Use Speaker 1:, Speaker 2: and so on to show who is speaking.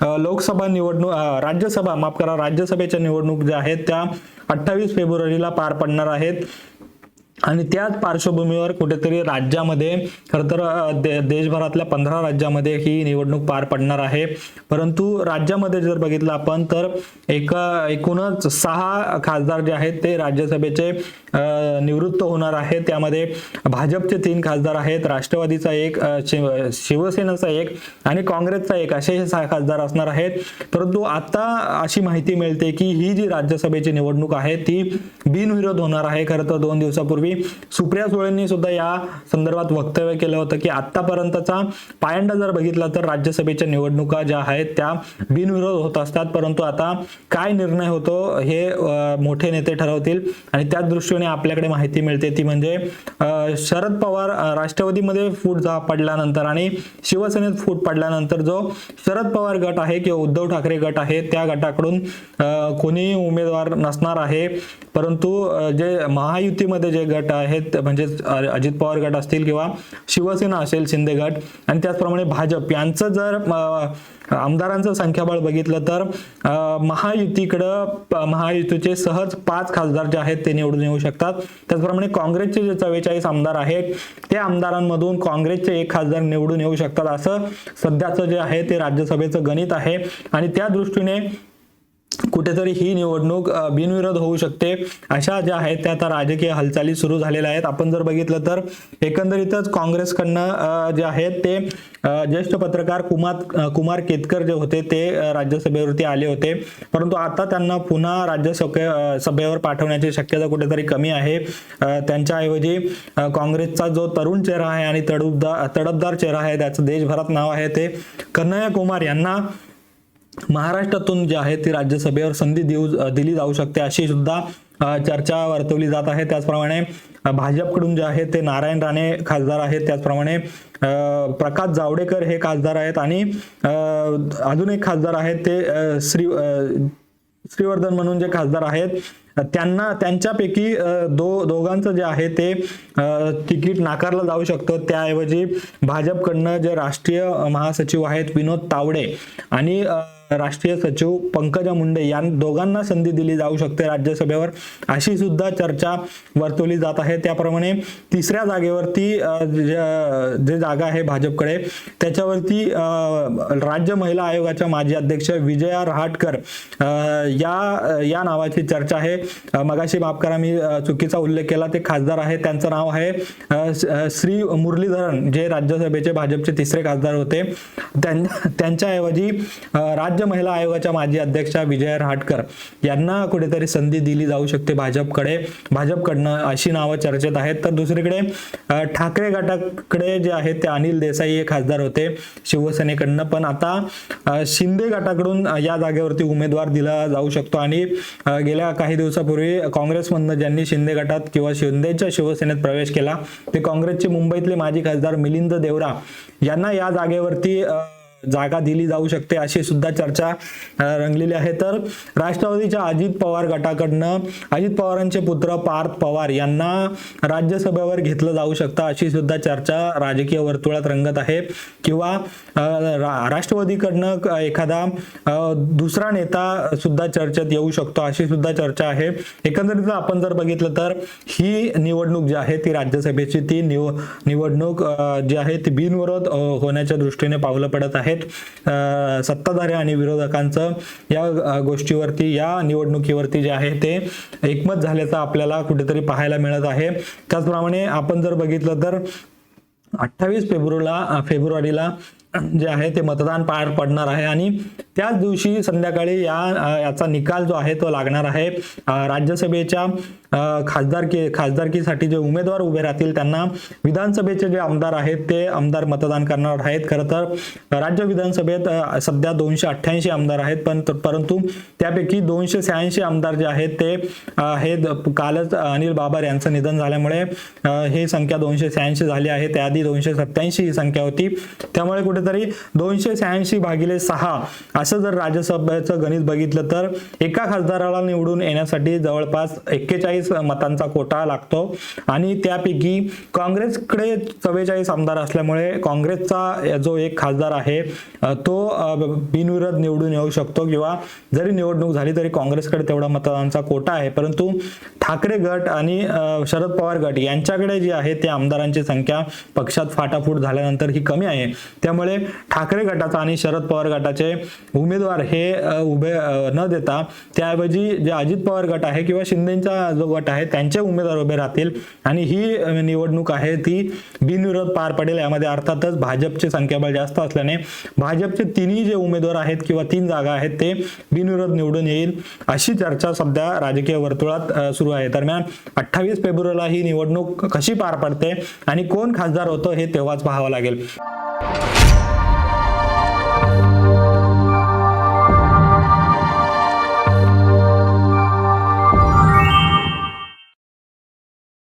Speaker 1: लोकसभा निवडणूक राज्यसभा माफ करा राज्यसभेच्या निवडणूक ज्या आहेत त्या अठ्ठावीस फेब्रुवारीला पार पडणार आहेत. आणि त्याच पार्श्वभूमीवर कुठेतरी राज्यामध्ये खरं तर दे- देशभरातल्या पंधरा राज्यामध्ये ही निवडणूक पार पडणार आहे. परंतु राज्यामध्ये जर बघितलं आपण तर एक एकूणच सहा खासदार जे आहेत ते राज्यसभेचे निवृत्त होणार आहेत. त्यामध्ये भाजपचे तीन खासदार आहेत राष्ट्रवादीचा एक शिव- शिवसेनेचा एक आणि काँग्रेसचा एक असे हे सहा खासदार असणार आहेत. परंतु आता अशी माहिती मिळते की ही जी राज्यसभेची निवडणूक आहे ती बिनविरोध होणार आहे. खरं तर दोन दिवसापूर्वी सुप्रिया सुळेंनी सुद्धा या संदर्भात वक्तव्य केलं होतं की आतापर्यंतचा पायंडा जर बघितला तर राज्यसभेच्या निवडणुका ज्या आहेत त्या बिनविरोध होत असतात परंतु आता काय निर्णय होतो हे मोठे नेते ठरवतील आणि त्या दृष्टीने आपल्याकडे माहिती मिळते. ती म्हणजे शरद पवार राष्ट्रवादीमध्ये फूट पडल्यानंतर आणि शिवसेनेत फूट पडल्यानंतर जो शरद पवार गट आहे किंवा उद्धव ठाकरे गट आहे त्या गटाकडून कोणीही उमेदवार नसणार आहे. परंतु जे महायुतीमध्ये जे गट आहेत म्हणजे अजित पवार गट असतील किंवा शिवसेना असेल शिंदे गट. आणि त्याचप्रमाणे भाजप. यांचं जर आमदारांचं संख्याबळ बघितलं तर महायुतीकडं महायुतीचे सहज पाच खासदार जे आहेत ते निवडून येऊ शकतात. त्याचप्रमाणे काँग्रेसचे जे चव्वेचाळीस आमदार आहेत त्या आमदारांमधून काँग्रेसचे एक खासदार निवडून येऊ शकतात. असं सध्याचं जे आहे ते राज्यसभेचं गणित आहे. आणि त्या दृष्टीने कुठेतरी ही निवडणूक बिनविरोध होऊ शकते. अशा ज्या आहेत त्या आता राजकीय हालचाली सुरू झालेल्या आहेत. आपण जर बघितलं तर एकंदरीतच काँग्रेसकडनं जे आहेत ते ज्येष्ठ पत्रकार कुमार कुमार केतकर जे होते ते राज्यसभेवरती आले होते. परंतु आता त्यांना पुन्हा राज्यसभे सभेवर पाठवण्याची शक्यता कुठेतरी कमी आहे. त्यांच्याऐवजी काँग्रेसचा जो तरुण चेहरा आहे आणि तडफदार तडपदार चेहरा आहे त्याचं देशभरात नाव आहे ते कन्हैया कुमार यांना महाराष्ट्रातून जे आहे ती राज्यसभेवर संधी देऊ दिली जाऊ शकते अशी सुद्धा चर्चा वर्तवली जात आहे. त्याचप्रमाणे भाजपकडून जे आहे ते नारायण राणे खासदार आहेत. त्याचप्रमाणे प्रकाश जावडेकर हे खासदार आहेत आणि अजून एक खासदार आहेत ते श्री श्रीवर्धन म्हणून जे खासदार आहेत त्यांना त्यांच्यापैकी दो दोघांचं जे आहे ते तिकीट नाकारलं जाऊ शकतं. त्याऐवजी भाजपकडनं जे राष्ट्रीय महासचिव आहेत विनोद तावडे आणि राष्ट्रीय सचिव पंकजा मुंडे या दोघांना संधी दिली जाऊ शकते राज्यसभेवर अशी सुद्धा चर्चा वर्तवली जात आहे. त्याप्रमाणे तिसऱ्या जागेवरती जे जागा आहे भाजपकडे त्याच्यावरती राज्य महिला आयोगाच्या माजी अध्यक्ष विजया रहाटकर या या नावाची चर्चा आहे. मगाशी माफ करा मी चुकीचा उल्लेख केला. ते खासदार आहे. त्यांचं नाव आहे श्री मुरलीधरन जे राज्यसभेचे भाजपचे तिसरे खासदार होते. त्यांच्याऐवजी राज्य महिला आयोगाच्या माजी अध्यक्षा विजया रहाटकर यांना कुठेतरी संधी दिली जाऊ शकते भाजपकडे. भाजपकडनं अशी नावं चर्चेत आहेत. तर दुसरीकडे ठाकरे गटाकडे जे आहेत ते अनिल देसाई हे खासदार होते शिवसेनेकडनं. पण आता शिंदे गटाकडून या जागेवरती उमेदवार दिला जाऊ शकतो. आणि गेल्या काही दिवसापूर्वी काँग्रेसमधनं ज्यांनी शिंदे गटात किंवा शिंदेच्या शिवसेनेत प्रवेश केला ते काँग्रेसचे मुंबईतले माजी खासदार मिलिंद देवरा यांना या जागेवरती जागा दिली जाऊ शकते अशी सुद्धा चर्चा रंगलेली आहे. तर राष्ट्रवादीच्या अजित पवार गटाकडनं अजित पवारांचे पुत्र पार्थ पवार यांना राज्यसभेवर घेतलं जाऊ शकतं अशी सुद्धा चर्चा राजकीय वर्तुळात रंगत आहे. किंवा रा- राष्ट्रवादीकडनं एखादा दुसरा नेता सुद्धा चर्चेत येऊ शकतो अशी सुद्धा चर्चा आहे. एकंदरीत आपण जर बघितलं तर ही निवडणूक जी आहे ती राज्यसभेची ती निव निवडणूक जी आहे ती बिनविरोध होण्याच्या दृष्टीने पावलं पडत आहे. आहेत. सत्ताधारी आणि विरोधकांचं या गोष्टीवरती या निवडणुकीवरती जे आहे ते एकमत झाल्याचं आपल्याला कुठेतरी पाहायला मिळत आहे. त्याचप्रमाणे आपण जर बघितलं तर अठ्ठावीस फेब्रुवारीला फेब्रुवारीला जे आहे ते मतदान पार पडणार आहे आणि त्याच दिवशी संध्याकाळी या याचा निकाल जो आहे तो लागणार आहे. राज्यसभेच्या खासदारकी खासदारकीसाठी जे उमेदवार उभे राहतील त्यांना विधानसभेचे जे आमदार आहेत ते आमदार मतदान करणार आहेत. खरं तर राज्य विधानसभेत सध्या दोनशे अठ्ठ्याऐंशी आमदार आहेत पण परंतु त्यापैकी दोनशे शहाऐंशी आमदार जे आहेत ते हे कालच अनिल बाबर यांचं निधन झाल्यामुळे हे संख्या दोनशे शहाऐंशी झाली आहे. त्याआधी दोनशे सत्याऐंशी ही संख्या होती. त्यामुळे कुठेतरी दोनशे शहाऐंशी भागिले सहा असं जर राज्यसभेचं गणित बघितलं तर एका खासदाराला निवडून येण्यासाठी जवळपास एक्केचाळीस चव्वेचाळीस मतांचा कोटा लागतो. आणि त्यापैकी काँग्रेसकडे चव्वेचाळीस आमदार असल्यामुळे काँग्रेसचा जो एक खासदार आहे तो बिनविरोध निवडून येऊ शकतो किंवा जरी निवडणूक झाली तरी काँग्रेसकडे तेवढा मतदानाचा कोटा आहे. परंतु ठाकरे गट आणि शरद पवार गट यांच्याकडे जी आहे ते आमदारांची संख्या पक्षात फाटाफूट झाल्यानंतर ही कमी आहे. त्यामुळे ठाकरे गटाचा आणि शरद पवार गटाचे उमेदवार हे उभे न देता त्याऐवजी जे अजित पवार गट आहे किंवा शिंदेचा जो गट आहेत त्यांचे उमेदवार उभे राहतील. आणि ही निवडणूक आहे ती बिनविरोध पार पडेल यामध्ये अर्थातच भाजपचे संख्याबळ जास्त असल्याने भाजपचे तिन्ही जे उमेदवार आहेत किंवा तीन जागा आहेत ते बिनविरोध निवडून येईल. अशी चर्चा सध्या राजकीय वर्तुळात सुरू आहे. दरम्यान अठ्ठावीस फेब्रुवारीला ही निवडणूक कशी पार पडते आणि कोण खासदार होतं हे तेव्हाच पाहावं लागेल.